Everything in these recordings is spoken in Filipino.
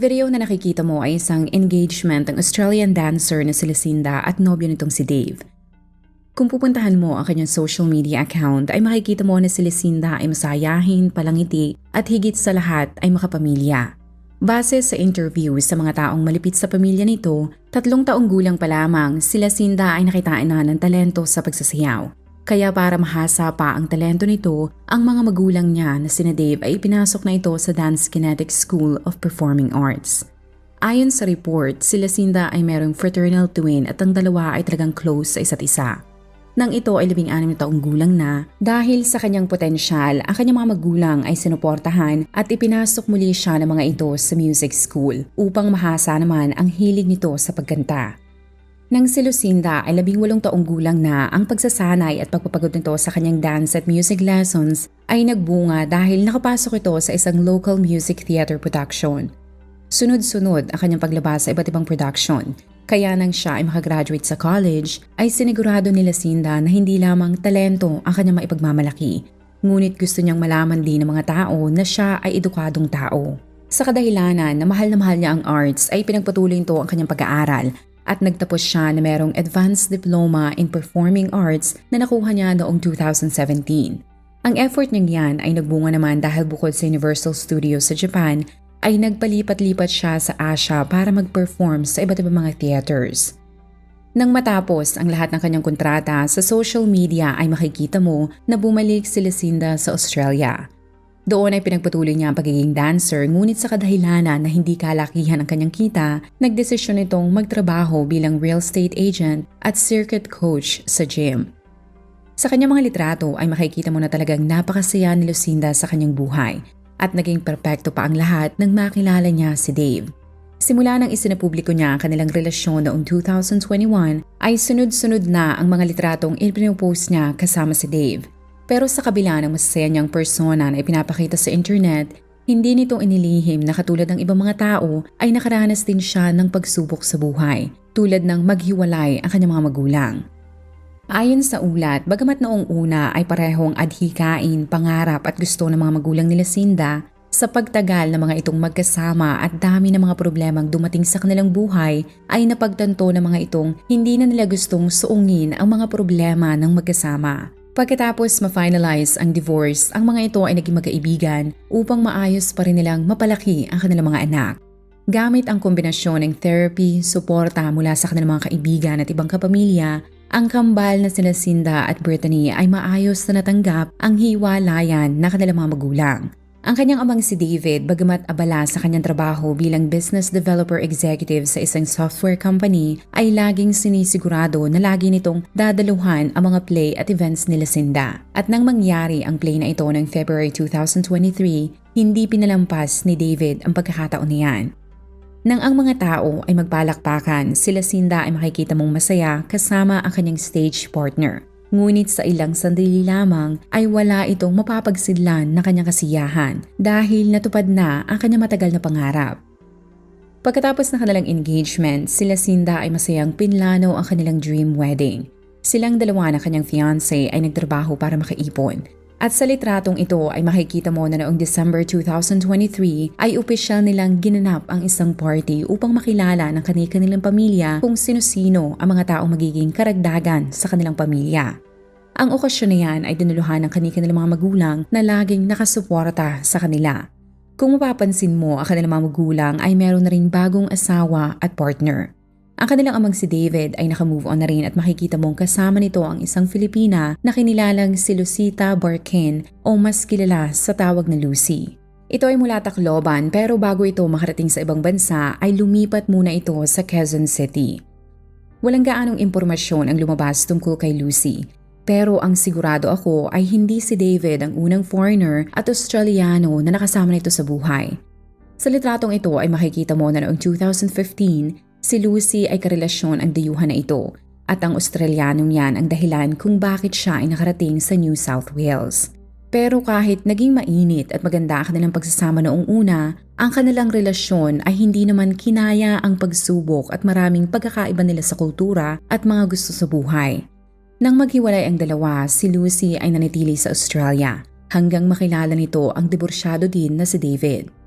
Video na nakikita mo ay isang engagement ng Australian dancer na si Lucinda at nobyo nitong si Dave. Kung pupuntahan mo ang kanyang social media account ay makikita mo na si Lucinda ay masayahin, palangiti at higit sa lahat ay makapamilya. Base sa interview sa mga taong malipit sa pamilya nito, tatlong taong gulang pa lamang si Lucinda ay nakitaan na ng talento sa pagsasayaw. Kaya para mahasa pa ang talento nito, ang mga magulang niya na sina Dave ay pinasok na ito sa Dance Kinetics School of Performing Arts. Ayon sa report, si Lucinda ay merong fraternal twin at ang dalawa ay talagang close sa isa't isa. Nang ito ay labing anim na taong gulang na, dahil sa kanyang potensyal, ang kanyang mga magulang ay sinuportahan at ipinasok muli siya ng mga ito sa music school upang mahasa naman ang hilig nito sa pagkanta. Nang si Lucinda ay labing walong taong gulang na ang pagsasanay at pagpapagod nito sa kanyang dance at music lessons ay nagbunga dahil nakapasok ito sa isang local music theater production. Sunod-sunod ang kanyang paglabas sa iba't ibang production. Kaya nang siya ay makagraduate sa college, ay sinigurado ni Lucinda na hindi lamang talento ang kanyang maipagmamalaki. Ngunit gusto niyang malaman din ng mga tao na siya ay edukadong tao. Sa kadahilanan na mahal na mahal niya ang arts ay pinagpatuloy nito ang kanyang pag-aaral at nagtapos siya na merong Advanced Diploma in Performing Arts na nakuha niya noong 2017. Ang effort niyang yan ay nagbunga naman dahil bukod sa Universal Studios sa Japan, ay nagpalipat-lipat siya sa Asia para mag-perform sa iba't ibang mga theaters. Nang matapos ang lahat ng kanyang kontrata sa social media ay makikita mo na bumalik si Lucinda sa Australia. Doon ay pinagpatuloy niya ang pagiging dancer ngunit sa kadahilanan na hindi kalakihan ang kanyang kita, nagdesisyon itong magtrabaho bilang real estate agent at circuit coach sa gym. Sa kanyang mga litrato ay makikita mo na talagang napakasaya ni Lucinda sa kanyang buhay at naging perpekto pa ang lahat nang makilala niya si Dave. Simula nang isinapubliko niya ang kanilang relasyon noong 2021 ay sunod-sunod na ang mga litratong ipinopost niya kasama si Dave. Pero sa kabila ng masasaya niyang persona na ipinapakita sa internet, hindi nito inilihim na katulad ng ibang mga tao ay nakaranas din siya ng pagsubok sa buhay, tulad ng maghiwalay ang kanyang mga magulang. Ayon sa ulat, bagamat noong una ay parehong adhikain, pangarap at gusto ng mga magulang nila Sinda, sa pagtagal ng mga itong magkasama at dami ng mga problemang dumating sa kanilang buhay ay napagtanto ng mga itong hindi na nila gustong suungin ang mga problema ng magkasama. Pagkatapos ma-finalize ang divorce, ang mga ito ay naging magkaibigan upang maayos pa rin nilang mapalaki ang kanilang mga anak. Gamit ang kombinasyon ng therapy, suporta mula sa kanilang mga kaibigan at ibang kapamilya, ang kambal na sila Cinda at Brittany ay maayos na natanggap ang hiwalayan na kanilang mga magulang. Ang kanyang amang si David, bagamat abala sa kanyang trabaho bilang business developer executive sa isang software company, ay laging sinisigurado na lagi nitong dadaluhan ang mga play at events ni Lucinda. At nang mangyari ang play na ito ng February 2023, hindi pinalampas ni David ang pagkakataon niyan. Nang ang mga tao ay magpalakpakan, sila Sinda ay makikita mong masaya kasama ang kanyang stage partner. Ngunit sa ilang sandali lamang ay wala itong mapapagsidlan na kanyang kasiyahan dahil natupad na ang kanyang matagal na pangarap. Pagkatapos ng kanilang engagement, sila Sinda ay masayang pinlano ang kanilang dream wedding. Silang dalawa na kanyang fiancé ay nagtrabaho para makaipon at sa litratong ito ay makikita mo na noong December 2023 ay opisyal nilang ginanap ang isang party upang makilala ng kanilang pamilya kung sino-sino ang mga taong magiging karagdagan sa kanilang pamilya. Ang okasyon na yan ay dinuluhan ng kanilang mga magulang na laging nakasuporta sa kanila. Kung mapapansin mo, ang kanilang mga magulang ay meron na rin bagong asawa at partner. Ang kanilang amang si David ay nakamove on na rin at makikita mong kasama nito ang isang Filipina na kinilalang si Lucita Barkin o mas kilala sa tawag na Lucy. Ito ay mula Tacloban pero bago ito makarating sa ibang bansa ay lumipat muna ito sa Quezon City. Walang gaanong impormasyon ang lumabas tungkol kay Lucy. Pero ang sigurado ako ay hindi si David ang unang foreigner at Australiano na nakasama nito sa buhay. Sa litratong ito ay makikita mo na noong 2015, si Lucy ay karelasyon ang dayuhan na ito at ang Australianong yan ang dahilan kung bakit siya ay nakarating sa New South Wales. Pero kahit naging mainit at maganda ang kanilang pagsasama noong una, ang kanilang relasyon ay hindi naman kinaya ang pagsubok at maraming pagkakaiba nila sa kultura at mga gusto sa buhay. Nang maghiwalay ang dalawa, si Lucy ay nanitili sa Australia hanggang makilala nito ang diborsyado din na si David.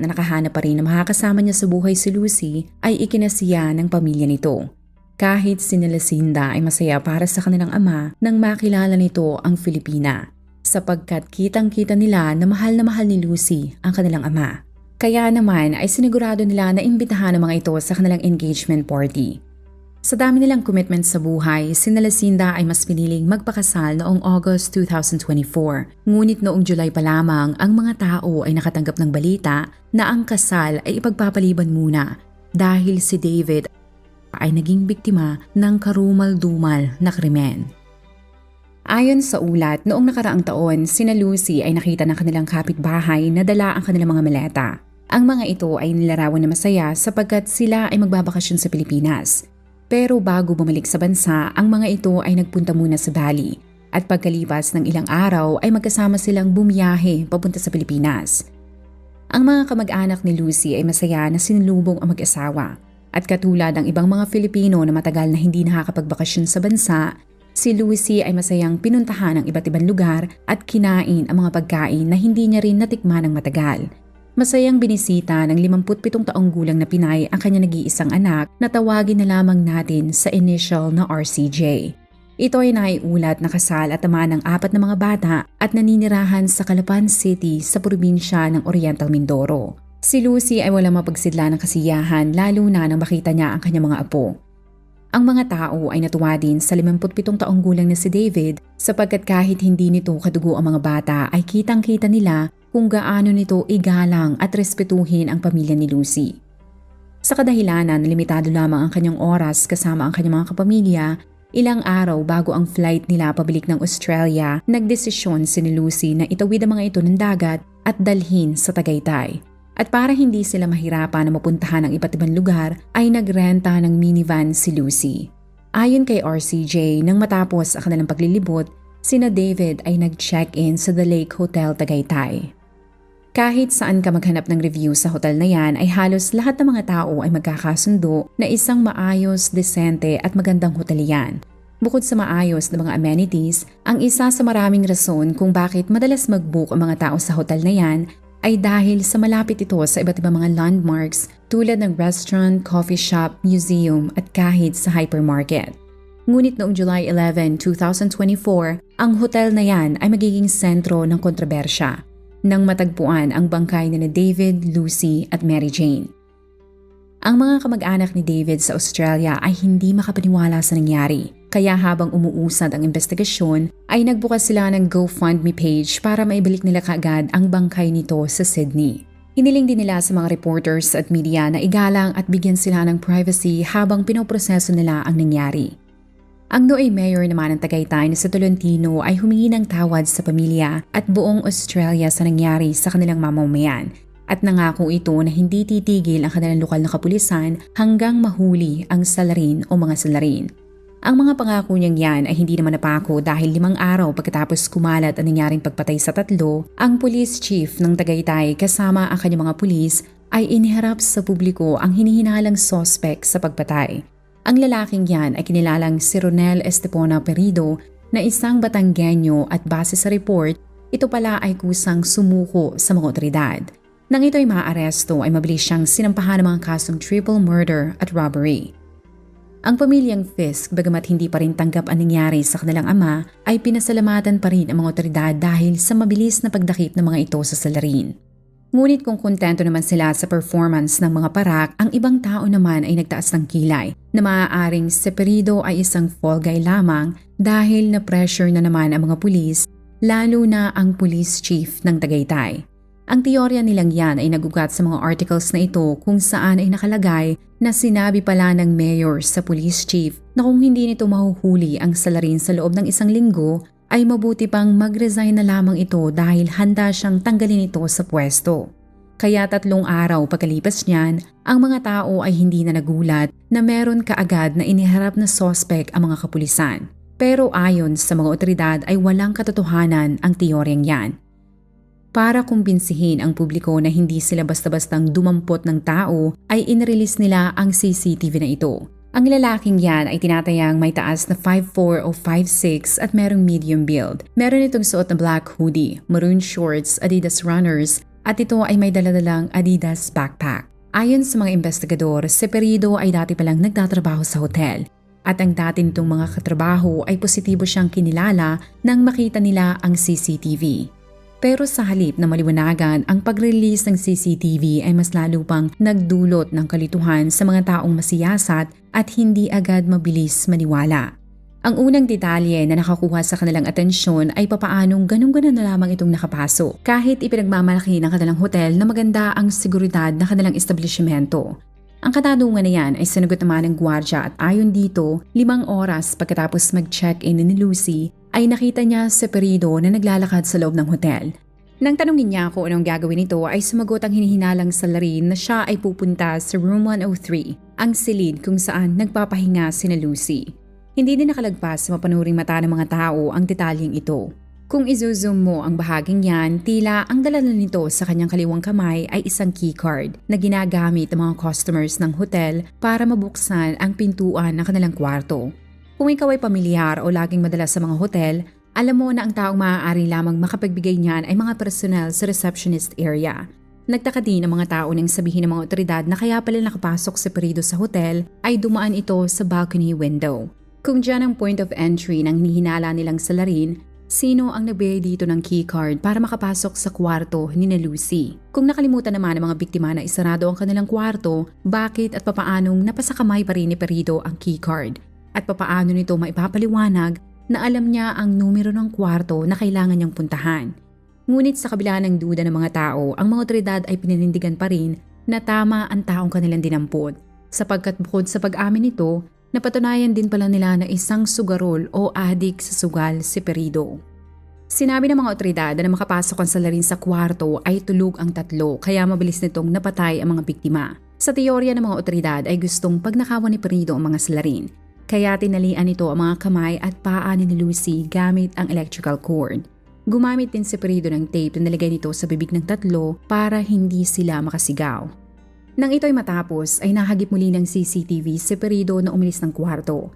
Na nakahanap pa rin na makakasama niya sa buhay si Lucy ay ikinasiya ng pamilya nito. Kahit si Nelacinda ay masaya para sa kanilang ama nang makilala nito ang Filipina sapagkat kitang-kita nila na mahal na mahal ni Lucy ang kanilang ama. Kaya naman ay sinigurado nila na imbitahan ang mga ito sa kanilang engagement party. Sa dami nilang commitment sa buhay, si Nalacinda ay mas piniling magpakasal noong August 2024. Ngunit noong July pa lamang, ang mga tao ay nakatanggap ng balita na ang kasal ay ipagpapaliban muna dahil si David ay naging biktima ng karumal-dumal na krimen. Ayon sa ulat, noong nakaraang taon, sina Lucy ay nakita ng kanilang kapitbahay na dala ang kanilang mga maleta. Ang mga ito ay nilarawan na masaya sapagkat sila ay magbabakasyon sa Pilipinas. Pero bago bumalik sa bansa, ang mga ito ay nagpunta muna sa Bali. At pagkalipas ng ilang araw ay magkasama silang bumiyahe papunta sa Pilipinas. Ang mga kamag-anak ni Lucy ay masaya na sinulubong ang mag-asawa. At katulad ng ibang mga Filipino na matagal na hindi nakakapagbakasyon sa bansa, si Lucy ay masayang pinuntahan ang iba't ibang lugar at kinain ang mga pagkain na hindi niya rin natikman ng matagal Masayang binisita ng 57 taong gulang na Pinay ang kanya nag-iisang anak na tawagin na lamang natin sa initial na RCJ. Ito ay naiulat na kasal at ama ng apat na mga bata at naninirahan sa Calapan City sa probinsya ng Oriental Mindoro. Si Lucy ay walang mapagsidla ng kasiyahan lalo na nang makita niya ang kanyang mga apo. Ang mga tao ay natuwa din sa 57 taong gulang na si David sapagkat kahit hindi nito kadugo ang mga bata ay kitang-kita nila kung gaano nito igalang at respetuhin ang pamilya ni Lucy. Sa kadahilanan na limitado lamang ang kanyang oras kasama ang kanyang mga kapamilya, ilang araw bago ang flight nila pabalik ng Australia, nagdesisyon si ni Lucy na itawid ang mga ito ng dagat at dalhin sa Tagaytay. At para hindi sila mahirapan na mapuntahan ang iba't ibang lugar, ay nagrenta ng minivan si Lucy. Ayon kay RCJ, nang matapos ang kanilang paglilibot, sina David ay nag-check-in sa The Lake Hotel Tagaytay. Kahit saan ka maghanap ng review sa hotel na yan ay halos lahat ng mga tao ay magkakasundo na isang maayos, desente at magandang hotel yan. Bukod sa maayos na mga amenities, ang isa sa maraming rason kung bakit madalas mag-book ang mga tao sa hotel na yan ay dahil sa malapit ito sa iba't ibang mga landmarks tulad ng restaurant, coffee shop, museum at kahit sa hypermarket. Ngunit noong July 11, 2024, ang hotel na yan ay magiging sentro ng kontrobersya nang matagpuan ang bangkay ni David, Lucy at Mary Jane. Ang mga kamag-anak ni David sa Australia ay hindi makapaniwala sa nangyari. Kaya habang umuusad ang investigasyon, ay nagbukas sila ng GoFundMe page para maibalik nila kaagad ang bangkay nito sa Sydney. Hiniling din nila sa mga reporters at media na igalang at bigyan sila ng privacy habang pinoproseso nila ang nangyari. Ang nooy mayor naman ng Tagaytay na sa Tolentino ay humingi ng tawad sa pamilya at buong Australia sa nangyari sa kanilang mamamayan at nangako ito na hindi titigil ang kanilang lokal na kapulisan hanggang mahuli ang salarin o mga salarin. Ang mga pangako niyang yan ay hindi naman napako dahil limang araw pagkatapos kumalat ang nangyaring pagpatay sa tatlo, ang police chief ng Tagaytay kasama ang kanyang mga pulis ay iniharap sa publiko ang hinihinalang sospek sa pagpatay. Ang lalaking yan ay kinilalang si Ronel Estepona Perido na isang Batanggenyo at base sa report, ito pala ay kusang sumuko sa mga otoridad. Nang ito ay maaaresto ay mabilis siyang sinampahan ng mga kasong triple murder at robbery. Ang pamilyang Fisk, bagamat hindi pa rin tanggap ang nangyari sa kanilang ama, ay pinasalamatan pa rin ang mga otoridad dahil sa mabilis na pagdakip ng mga ito sa salarin. Ngunit kung kontento naman sila sa performance ng mga parak, ang ibang tao naman ay nagtaas ng kilay na maaaring si ay isang fall guy lamang dahil na pressure na naman ang mga pulis, lalo na ang police chief ng Tagaytay. Ang teorya nilang yan ay nagugat sa mga articles na ito kung saan ay nakalagay na sinabi pala ng mayor sa police chief na kung hindi nito mahuhuli ang salarin sa loob ng isang linggo ay mabuti pang mag-resign na lamang ito dahil handa siyang tanggalin ito sa pwesto. Kaya tatlong araw pagkalipas niyan, ang mga tao ay hindi na nagulat na meron kaagad na iniharap na sospek ang mga kapulisan. Pero ayon sa mga otoridad ay walang katotohanan ang teoryang yan. Para kumbinsihin ang publiko na hindi sila basta-bastang dumampot ng tao ay inrelease nila ang CCTV na ito. Ang lalaking yan ay tinatayang may taas na 5'4 o 5'6 at merong medium build. Meron itong suot na black hoodie, maroon shorts, Adidas runners at ito ay may daladalang Adidas backpack. Ayon sa mga investigador, si Perido ay dati palang nagtatrabaho sa hotel at ang dati nitong mga katrabaho ay positibo siyang kinilala nang makita nila ang CCTV. Pero sa halip na maliwanagan, ang pag-release ng CCTV ay mas lalo pang nagdulot ng kalituhan sa mga taong masiyasat at hindi agad mabilis maniwala. Ang unang detalye na nakakuha sa kanilang atensyon ay papaanong ganun-ganun na lamang itong nakapasok kahit ipinagmamalaki ng kanilang hotel na maganda ang seguridad na kanilang establishmento. Ang katanungan na yan ay sinagot naman ng gwardya at ayon dito, limang oras pagkatapos mag-check-in ni Lucy ay nakita niya si Perido na naglalakad sa loob ng hotel. Nang tanongin niya kung anong gagawin nito ay sumagot ang hinihinalang salarin na siya ay pupunta sa room 103, ang silid kung saan nagpapahinga si na Lucy. Hindi din nakalagpas sa mapanuring mata ng mga tao ang detalyeng ito. Kung izozoom mo ang bahaging yan, tila ang dala nito sa kanyang kaliwang kamay ay isang keycard na ginagamit ng mga customers ng hotel para mabuksan ang pintuan ng kanilang kwarto. Kung ikaw ay pamilyar o laging madalas sa mga hotel, alam mo na ang taong maaari lamang makapagbigay niyan ay mga personnel sa receptionist area. Nagtaka din ang mga tao nang sabihin ng mga otoridad na kaya pala nakapasok si Perido sa hotel ay dumaan ito sa balcony window. Kung dyan ang point of entry ng hinihinala nilang salarin, Sino ang nagbigay dito ng keycard para makapasok sa kwarto ni na Lucy? Kung nakalimutan naman ng mga biktima na isarado ang kanilang kwarto, bakit at papaanong napasakamay pa rin ni Perito ang keycard? At papaano nito maipapaliwanag na alam niya ang numero ng kwarto na kailangan niyang puntahan? Ngunit sa kabila ng duda ng mga tao, ang mga otoridad ay pininindigan pa rin na tama ang taong kanilang dinampot. Sapagkat bukod sa pag-amin nito, Napatunayan din pala nila na isang sugarol o adik sa sugal si Perido. Sinabi ng mga otoridad na makapasok ang salarin sa kwarto ay tulog ang tatlo kaya mabilis nitong napatay ang mga biktima. Sa teorya ng mga otoridad ay gustong pagnakawan ni Perido ang mga salarin. Kaya tinalian nito ang mga kamay at paa ni Lucy gamit ang electrical cord. Gumamit din si Perido ng tape na nilagay nito sa bibig ng tatlo para hindi sila makasigaw. Nang ito'y matapos ay nahagip muli ng CCTV si Perido na umilis ng kwarto.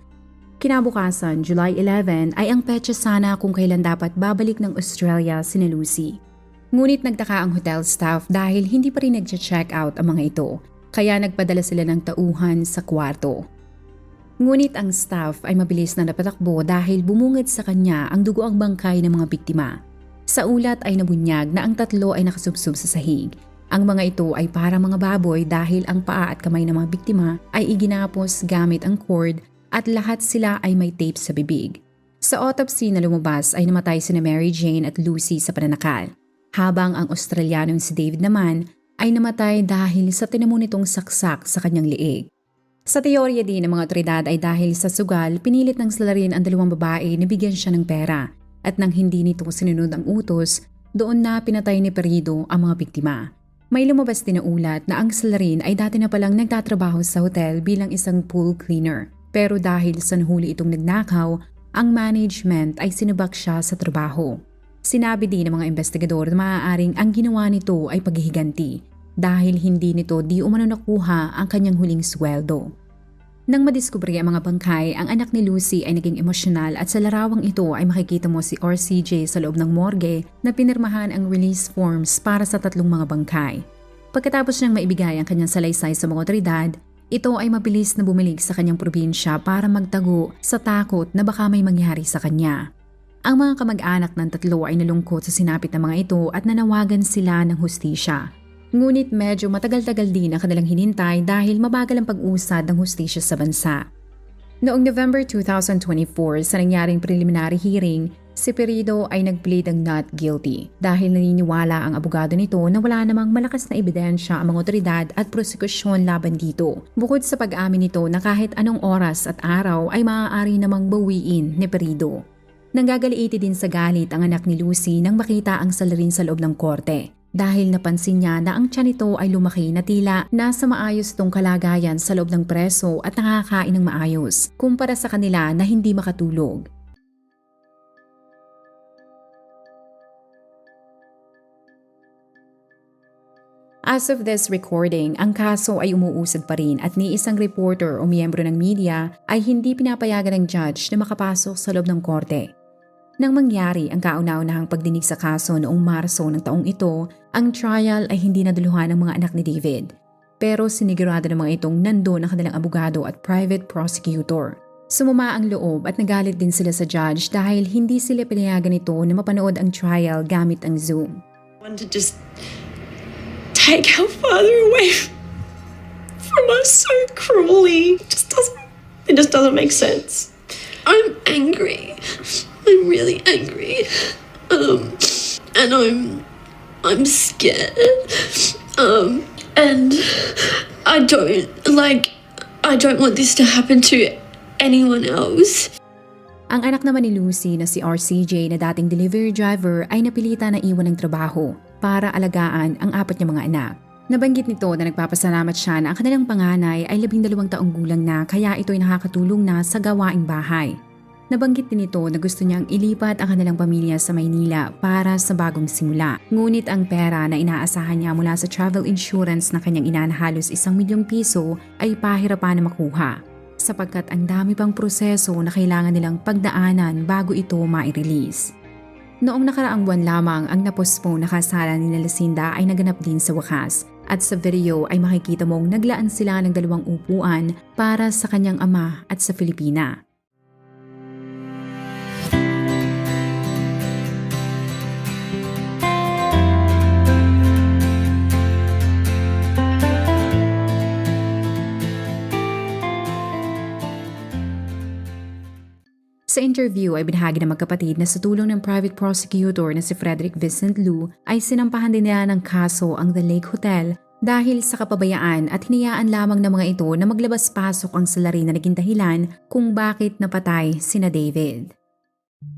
Kinabukasan, July 11 ay ang petsa sana kung kailan dapat babalik ng Australia si Lucy. Ngunit nagtaka ang hotel staff dahil hindi pa rin nag-check out ang mga ito, kaya nagpadala sila ng tauhan sa kwarto. Ngunit ang staff ay mabilis na napatakbo dahil bumungad sa kanya ang dugoang bangkay ng mga biktima. Sa ulat ay nabunyag na ang tatlo ay nakasubsob sa sahig ang mga ito ay para mga baboy dahil ang paa at kamay ng mga biktima ay iginapos gamit ang cord at lahat sila ay may tape sa bibig. Sa autopsy na lumabas ay namatay sina Mary Jane at Lucy sa pananakal, habang ang Australianong si David naman ay namatay dahil sa tinamo nitong saksak sa kanyang liig. Sa teorya din ng mga otoridad ay dahil sa sugal, pinilit ng salarin ang dalawang babae na bigyan siya ng pera at nang hindi nito sinunod ang utos, doon na pinatay ni Perido ang mga biktima. May lumabas din na ulat na ang Salarin ay dati na palang nagtatrabaho sa hotel bilang isang pool cleaner. Pero dahil sa nahuli itong nagnakaw, ang management ay sinubak siya sa trabaho. Sinabi din ng mga investigador na maaaring ang ginawa nito ay paghihiganti dahil hindi nito di umano nakuha ang kanyang huling sweldo. Nang madiskubre ang mga bangkay, ang anak ni Lucy ay naging emosyonal at sa larawang ito ay makikita mo si RCJ sa loob ng morgue na pinirmahan ang release forms para sa tatlong mga bangkay. Pagkatapos niyang maibigay ang kanyang salaysay sa mga otoridad, Ito ay mabilis na bumilig sa kanyang probinsya para magtago sa takot na baka may mangyari sa kanya. Ang mga kamag-anak ng tatlo ay nalungkot sa sinapit ng mga ito at nanawagan sila ng hustisya. Ngunit medyo matagal-tagal din ang kanilang hinintay dahil mabagal ang pag-usad ng hustisya sa bansa. Noong November 2024 sa nangyaring preliminary hearing, si Perido ay nag-plead ng not guilty dahil naniniwala ang abogado nito na wala namang malakas na ebidensya ang mga otoridad at prosekusyon laban dito. Bukod sa pag-amin nito na kahit anong oras at araw ay maaari namang bawiin ni Perido. Nanggagaliiti din sa galit ang anak ni Lucy nang makita ang salarin sa loob ng korte. Dahil napansin niya na ang tiyan nito ay lumaki na tila nasa maayos itong kalagayan sa loob ng preso at nakakain ng maayos, kumpara sa kanila na hindi makatulog. As of this recording, ang kaso ay umuusad pa rin at ni isang reporter o miyembro ng media ay hindi pinapayagan ng judge na makapasok sa loob ng korte. Nang mangyari ang kauna-unahang pagdinig sa kaso noong Marso ng taong ito, ang trial ay hindi naduluhan ng mga anak ni David. Pero sinigurado ng mga itong nandoon ang kanilang abogado at private prosecutor. Sumuma ang loob at nagalit din sila sa judge dahil hindi sila pinayagan ito na mapanood ang trial gamit ang Zoom. want to just take our father away from us so cruelly. It just doesn't. It just doesn't make sense. I'm angry. I'm really angry. Um, and I'm I'm scared. Um, and I don't like. I don't want this to happen to anyone else. Ang anak naman ni Lucy na si RCJ na dating delivery driver ay napilita na iwan ng trabaho para alagaan ang apat niyang mga anak. Nabanggit nito na nagpapasalamat siya na ang kanilang panganay ay labing dalawang taong gulang na kaya ito'y nakakatulong na sa gawaing bahay. Nabanggit din ito na gusto niyang ilipat ang kanilang pamilya sa Maynila para sa bagong simula. Ngunit ang pera na inaasahan niya mula sa travel insurance na kanyang ina na halos isang milyong piso ay pahirapan na makuha sapagkat ang dami pang proseso na kailangan nilang pagdaanan bago ito mai-release. Noong nakaraang buwan lamang ang napospone na kasalan ni Lucinda ay naganap din sa wakas at sa video ay makikita mong naglaan sila ng dalawang upuan para sa kanyang ama at sa Filipina. Interview ay binahagi ng magkapatid na sa tulong ng private prosecutor na si Frederick Vincent Lu ay sinampahan din nila ng kaso ang The Lake Hotel dahil sa kapabayaan at hinayaan lamang ng mga ito na maglabas-pasok ang salarin na naging dahilan kung bakit napatay sina David.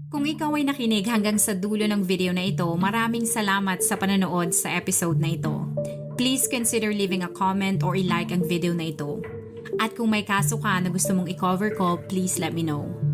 Kung ikaw ay nakinig hanggang sa dulo ng video na ito, maraming salamat sa panonood sa episode na ito. Please consider leaving a comment or i-like ang video na ito. At kung may kaso ka na gusto mong i-cover ko, please let me know.